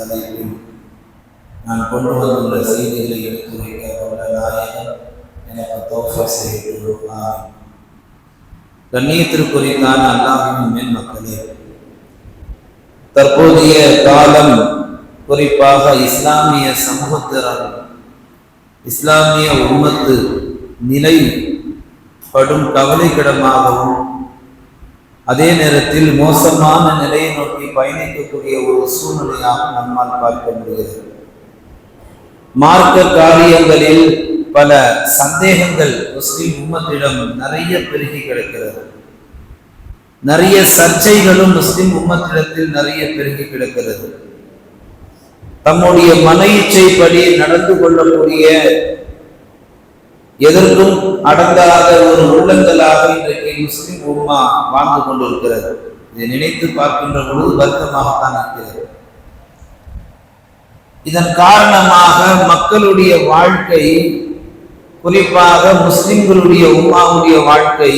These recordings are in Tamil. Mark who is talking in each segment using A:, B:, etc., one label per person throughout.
A: தலைப்பில் நான் கொண்டு வந்துள்ள செய்திகளை எடுத்து வைக்க உள்ள நாயகன் எனக்கு தோஃபா செய்து கண்ணியத்திற்குரித்தான் அல்லாஹின் மேல் மக்களே தற்போதைய காலம் குறிப்பாக இஸ்லாமிய சமூகத்தினர் இஸ்லாமிய உம்மத்து நிலை படும் கவலைக்கிடமாகவும் அதே நேரத்தில் மோசமான நிலையை நோக்கி பயணிக்கக்கூடிய ஒரு சூழ்நிலையாக நம்மால் பார்க்க முடிகிறது. மார்க்க காரியங்களில் பல சந்தேகங்கள் முஸ்லிம் உம்மத்திடம் நிறைய பெருகி கிடக்கிறது. நிறைய சர்ச்சைகளும் முஸ்லிம் உம்மத்திடத்தில் நிறைய பெருகி கிடக்கிறது. தம்முடைய மன இச்சைப்படி நடந்து கொள்ளக்கூடிய எதற்கும் அடங்காத ஒரு உள்ளங்களாக இன்றைக்கு முஸ்லிம் உம்மா வாழ்ந்து கொண்டிருக்கிறது. இதை நினைத்து பார்க்கின்ற பொழுது வருத்தமாகத்தான் இருக்கிறது. இதன் காரணமாக மக்களுடைய வாழ்க்கை குறிப்பாக முஸ்லிம்களுடைய உம்மாவுடைய வாழ்க்கை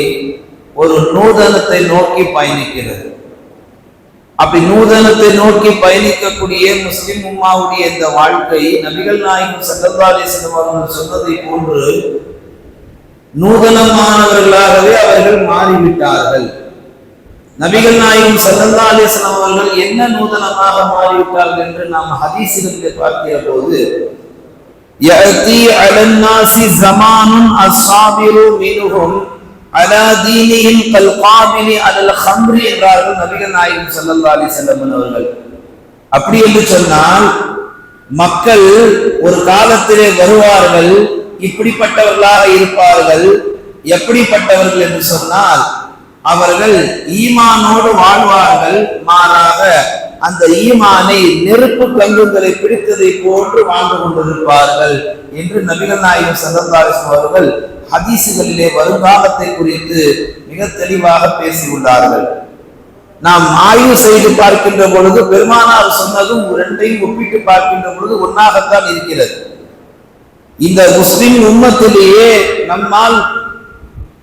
A: ஒரு நூதனத்தை நோக்கி பயணிக்கிறது. அப்படி நூதனத்தை நோக்கி பயணிக்கக்கூடிய முஸ்லிம் உம்மாவுடைய இந்த வாழ்க்கை நபிகள் நாயகம் சல்லல்லாஹு அவர்கள் சொன்னதை போன்று நூதனமானவர்களாகவே அவர்கள் மாறிவிட்டார்கள் நபிகள் நாயகம் சல்லல்லா அலிஸ்லாம் அவர்கள் என்ன நூதனமாக மாறிவிட்டார்கள் என்று நாம் ஹதீசிலிருந்து பார்க்கிற போது يأتي على الناس زمان الصابر منهم على دينهم كالقابل على الخمر என்றார்கள் நபிகள் நாயகம் ஸல்லல்லாஹு அலைஹி வஸல்லம் அவர்கள் அப்படி என்று சொன்னால் மக்கள் ஒரு காலத்திலே வருவார்கள் இப்படிப்பட்டவர்களாக இருப்பார்கள். எப்படிப்பட்டவர்கள் என்று சொன்னால் அவர்கள் ஈமானோடு வாழ்வார்கள். மாறாக அந்த ஈமானை நெருப்பு கங்குகளை பிடித்ததை போன்று வாழ்ந்து கொண்டிருப்பார்கள் என்று நபிகள் நாயகம் சந்தந்தாரிசம் அவர்கள் ஹதீசுகளிலே வருங்காலத்தை குறித்து மிக தெளிவாக பேசியுள்ளார்கள். நாம் ஆய்வு செய்து பார்க்கின்ற பொழுது பெருமானார் சொன்னதும் ரெண்டையும் ஒப்பிட்டு பார்க்கின்ற பொழுது ஒன்றாகத்தான் இருக்கிறது. இந்த முஸ்லிம் உம்மத்திலேயே நம்மால்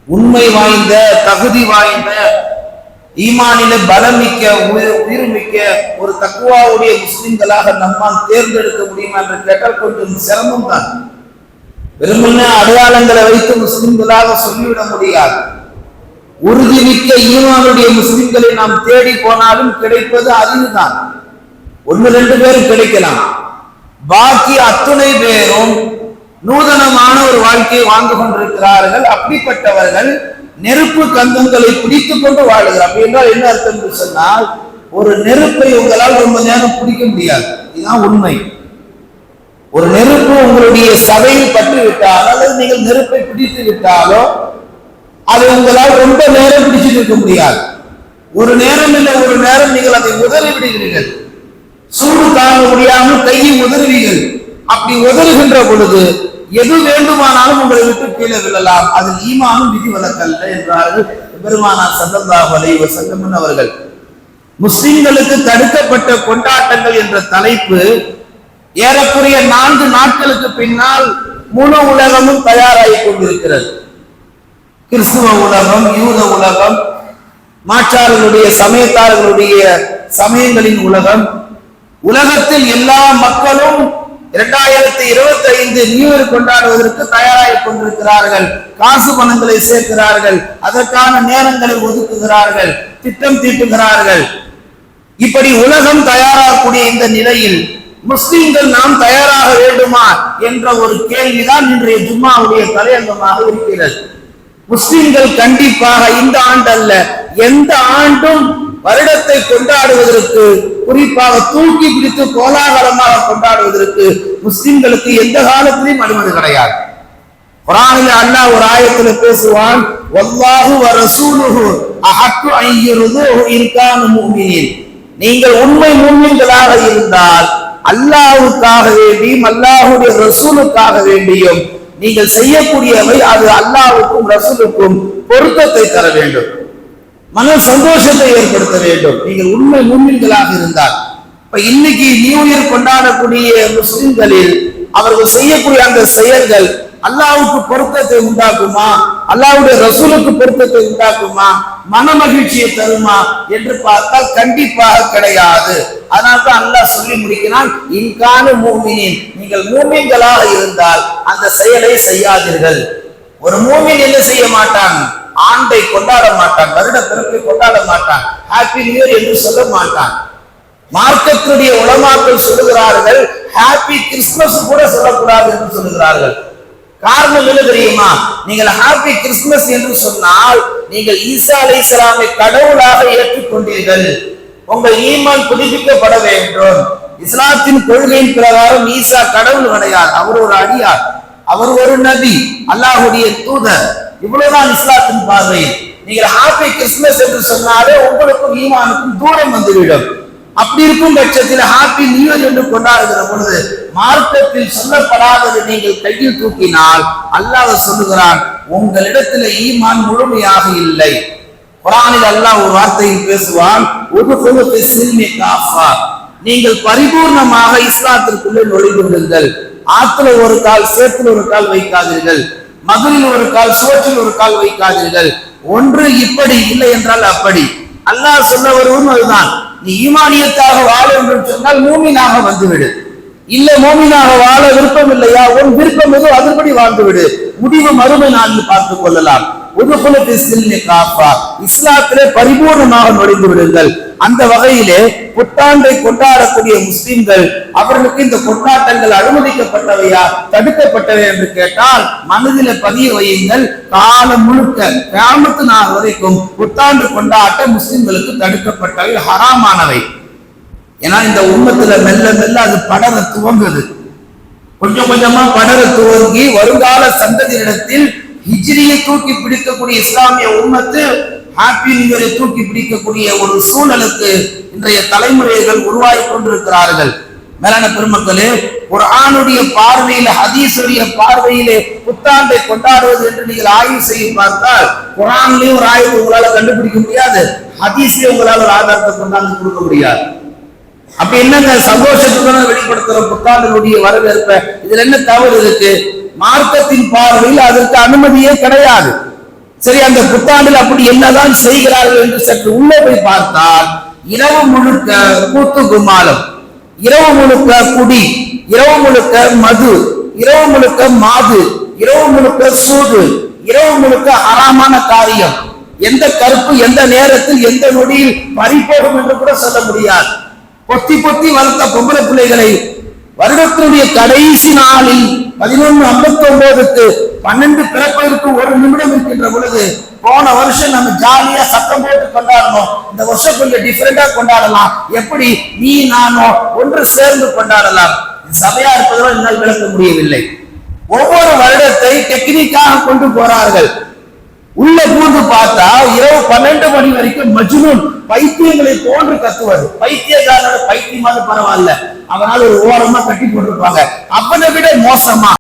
A: உண்மை வாய்ந்த தகுதி வாய்ந்த ஈமானில பலமிக்க உயிர் மிக்க ஒரு தக்குவாவுடைய முஸ்லிம்களாக நம்மால் தேர்ந்தெடுக்க முடியுமா என்று கேட்டால் கொஞ்சம் சிரமம் தான். வெறுமனே அடையாளங்களை வைத்து முஸ்லிம்களாக சொல்லிவிட முடியாது. உறுதிமிக்க ஈமானுடைய முஸ்லிம்களை நாம் தேடி போனாலும் கிடைப்பது அறிவுதான் ஒன்று ரெண்டு பேரும் கிடைக்கலாம். பாக்கி அத்துணை பேரும் நூதனமான ஒரு வாழ்க்கையை வாழ்ந்து கொண்டிருக்கிறார்கள். அப்படிப்பட்டவர்கள் நெருப்பு கந்தங்களை பிடித்துக் கொண்டு வாழுகிறார் அப்படி என்றால் என்ன அர்த்தம் என்று சொன்னால் ஒரு நெருப்பை உங்களால் ரொம்ப நேரம் பிடிக்க முடியாது. இதுதான் உண்மை. ஒரு நெருப்பு உங்களுடைய சதையில் பட்டு விட்டால் அல்லது நீங்கள் நெருப்பை பிடித்து விட்டாலோ அதை உங்களால் ரொம்ப நேரம் பிடிச்சிட்டு இருக்க முடியாது. ஒரு நேரம் இல்லை ஒரு நேரம் நீங்கள் அதை உதறி விடுகிறீர்கள். சூடு தாங்க முடியாமல் கையை உதறுவீர்கள். அப்படி உதறுகின்ற பொழுது எது வேண்டுமானாலும் உங்களை விட்டு கீழே விழலாம். அது ஈமானும் விதி விலக்கல்ல என்றார்கள் பெருமானார் சல்லல்லாஹு அலைஹி சங்கமன் அவர்கள். முஸ்லிம்களுக்கு தடுக்கப்பட்ட கொண்டாட்டங்கள் என்ற தலைப்பு ஏறக்குறைய நான்கு நாட்களுக்கு பின்னால் முழு உலகமும் தயாராகி கொண்டிருக்கிறது. கிறிஸ்துவ உலகம் யூத உலகம் மாற்றார்களுடைய சமயத்தார்களுடைய சமயங்களின் உலகம். உலகத்தில் எல்லா மக்களும் இரண்டாயிரத்தி இருபத்தி ஐந்து நியூ இயர் கொண்டாடுவதற்கு தயாராகி கொண்டிருக்கிறார்கள். காசு பணங்களை சேர்க்கிறார்கள். அதற்கான நேரங்களை ஒதுக்குகிறார்கள். திட்டம் தீட்டுகிறார்கள். இப்படி உலகம் தயாராகக்கூடிய இந்த நிலையில் முஸ்லிம்கள் நாம் தயாராக வேண்டுமா என்ற ஒரு கேள்விதான் இன்றைய ஜும்மாவுடைய தலையங்கமாக இருக்கிறது. முஸ்லிம்கள் கண்டிப்பாக இந்த ஆண்டு அல்ல எந்த ஆண்டும் வருடத்தை கொண்டாடுவதற்கு குறிப்பாக தூக்கி பிடித்து கோலாகலமாக கொண்டாடுவதற்கு முஸ்லிம்களுக்கு எந்த காலத்திலையும் அனுமதி கிடையாது. குரானில் அல்லாஹ் ஒரு ஆயத்துல பேசுவான் வல்லாஹு வ அஹக்கு ஐயுருதுஹு நீங்கள் உண்மை மூமின்களாக இருந்தால் அல்லாஹுக்காக வேண்டியும் அல்லாஹுடைய ரசூலுக்காக வேண்டியும் நீங்கள் செய்யக்கூடியவை அது அல்லாஹுக்கும் ரசூலுக்கும் பொருத்தத்தை தர வேண்டும். மன சந்தோஷத்தை ஏற்படுத்த வேண்டும். நீங்கள் உண்மை மூமின்களாக இருந்தால். இப்ப இன்னைக்கு நியூ இயர் கொண்டாடக்கூடிய முஸ்லிம்களில் அவர்கள் செய்யக்கூடிய அந்த செயல்கள் அல்லாவுக்கு பொருத்தத்தை உண்டாக்குமா? அல்லாவுடைய ரசூலுக்கு பொருத்தத்தை உண்டாக்குமா? மன மகிழ்ச்சியை தருமா என்று பார்த்தால் கண்டிப்பாக கிடையாது. அதனால தான் அல்லாஹ் சொல்லி முடிக்கிறான் இன்கான மூமினின் நீங்கள் மூமின்களாக இருந்தால் அந்த செயலை செய்யாதீர்கள். ஒரு மூமின் என்ன செய்ய மாட்டான்? ஆண்டை கொண்டாட மாட்டான் வருட பிறப்பை கொண்டாட மாட்டான் ஹாப்பி நியூ இயர் என்று சொல்ல மாட்டான். மார்க்கத்துடைய உளமாக்கள் சொல்லுகிறார்கள் ஹாப்பி கிறிஸ்துமஸ் கூட சொல்லக்கூடாது என்று சொல்லுகிறார்கள். காரணம் என்ன தெரியுமா? நீங்கள் ஹாப்பி கிறிஸ்துமஸ் என்று சொன்னால் நீங்கள் ஈசா அலை இஸ்லாமை கடவுளாக ஏற்றுக்கொண்டீர்கள். உங்கள் ஈமான் புதுப்பிக்கப்பட வேண்டும். இஸ்லாத்தின் கொள்கையின் பிரகாரம் ஈசா கடவுள் கிடையாது அவர் ஒரு அடியார் அவர் ஒரு நபி அல்லாஹுடைய தூதர். இவ்வளவுதான் இஸ்லாத்தின் பார்வை. நீங்கள் ஹாப்பி கிறிஸ்துமஸ் என்று சொன்னாலே உங்களுக்கும் ஈமானுக்கும் தூரம் வந்துவிடும். அப்படி இருக்கும் பட்சத்தில் ஹாப்பி நியூ இயர் என்று கொண்டாடுகிற பொழுது மார்க்கத்தில் சொல்லப்படாதது நீங்கள் கையில் தூக்கினால் அல்லாஹ் சொல்லுகிறான் உங்களிடத்தில் ஈமான் முழுமையாக இல்லை. குரானில் அல்லாஹ் ஒரு வார்த்தையில் பேசுவான் ஒரு சில்மி காஃபா. நீங்கள் பரிபூர்ணமாக இஸ்லாத்திற்குள்ளே நுழைந்துள்ளீர்கள் ஆத்துல ஒரு கால் சேத்துல ஒரு கால் வைக்காதீர்கள். மகளில் ஒரு கால் சோற்றில் ஒரு கால் வைக்காதீர்கள். ஒன்று இப்படி இல்லை என்றால் அப்படி. அல்லாஹ் சொல்ல வருவதும் அதுதான். நீ ஈமானியத்தாக வாழ என்று சொன்னால் மூமினாக வந்துவிடு. இல்ல மோமினாக வாழ விருப்பம் இல்லையா? உன் விருப்பம் எதோ அதன்படி வாழ்ந்து விடு முடிவு மறுமை நான் பார்த்துக் கொள்ளலாம். உதுகுலத்து சில்னி காப்பா இஸ்லாத்திலே பரிபூர்ணமாக நுழைந்து விடுங்கள். அந்த வகையிலே புத்தாண்டை கொண்டாடக்கூடிய முஸ்லிம்கள் அவர்களுக்கு இந்த கொண்டாட்டங்கள் அனுமதிக்கப்பட்டவையா தடுக்கப்பட்டவை என்று கேட்டால் மனதில பதிய வையுங்கள். காலம் முழுக்க கிராமத்து நாள் வரைக்கும் புத்தாண்டு கொண்டாட்ட முஸ்லிம்களுக்கு தடுக்கப்பட்டவை ஹராமானவை. ஏன்னா இந்த உண்மத்துல மெல்ல மெல்ல அது படர துவங்குது. கொஞ்சம் கொஞ்சமா படர துவங்கி வருங்கால சந்ததியிடத்தில் ஹிஜ்ரியை தூக்கி பிடிக்கக்கூடிய இஸ்லாமிய உண்மத்து ஹாப்பி நியூ தூக்கி பிடிக்கக்கூடிய ஒரு சூழலுக்கு இன்றைய தலைமுறைகள் உருவாகி கொண்டிருக்கிறார்கள். மேலான பெருமக்களே ஒரு ஆணுடைய பார்வையில ஹதீஸுடைய பார்வையிலே புத்தாண்டை கொண்டாடுவது என்று நீங்கள் ஆய்வு செய்து பார்த்தால் குரான்லயும் ஒரு ஆய்வு உங்களால கண்டுபிடிக்க முடியாது ஹதீஸ்லயும் உங்களால் ஒரு ஆதாரத்தை கொண்டாந்து கொடுக்க முடியாது. அப்ப என்னங்க சந்தோஷத்துடன் வெளிப்படுத்துற புத்தாண்டினுடைய வரவேற்ப? இதுல என்ன தவறு இருக்கு? மார்க்கத்தின் பார்வையில் அதற்கு அனுமதியே கிடையாது. சரி அந்த புத்தாண்டில் அப்படி என்னதான் செய்கிறார்கள் என்று சற்று உள்ளே போய் பார்த்தால் இரவு முழுக்க கூத்து குமாலம் இரவு முழுக்க குடி இரவு முழுக்க மது இரவு முழுக்க மாது இரவு முழுக்க சூது இரவு முழுக்க அறாமான காரியம். எந்த கருப்பு எந்த நேரத்தில் எந்த நொடியில் பறிப்போகும் என்று கூட சொல்ல முடியாது. பொத்தி பொத்தி வளர்த்த பொம்பளை பிள்ளைகளை வருடத்தினுடைய கடைசி நாளில் பதினொன்று ஐம்பத்தி ஒன்பதுக்கு பன்னெண்டு பிறப்பதற்கு ஒரு நிமிடம் இருக்கின்ற பொழுது போன வருஷம் நம்ம ஜாலியா சத்தம் போட்டு கொண்டாடணும். இந்த வருஷம் கொஞ்சம் டிஃப்ரெண்டா கொண்டாடலாம். எப்படி நீ நானும் ஒன்று சேர்ந்து கொண்டாடலாம். சபையா இருப்பதோ என்னால் விளக்க முடியவில்லை. ஒவ்வொரு வருடத்தை டெக்னிக்காக கொண்டு போறார்கள். உள்ள பூந்து பார்த்தா இரவு பன்னெண்டு மணி வரைக்கும் மஜ்னூன் பைத்தியங்களை போன்று கத்துவது. பைத்தியக்காரனோட பைத்தியமாவது பரவாயில்ல. அதனால ஒரு ஓரமா கட்டி போட்டிருப்பாங்க. அவனை விட மோசமா.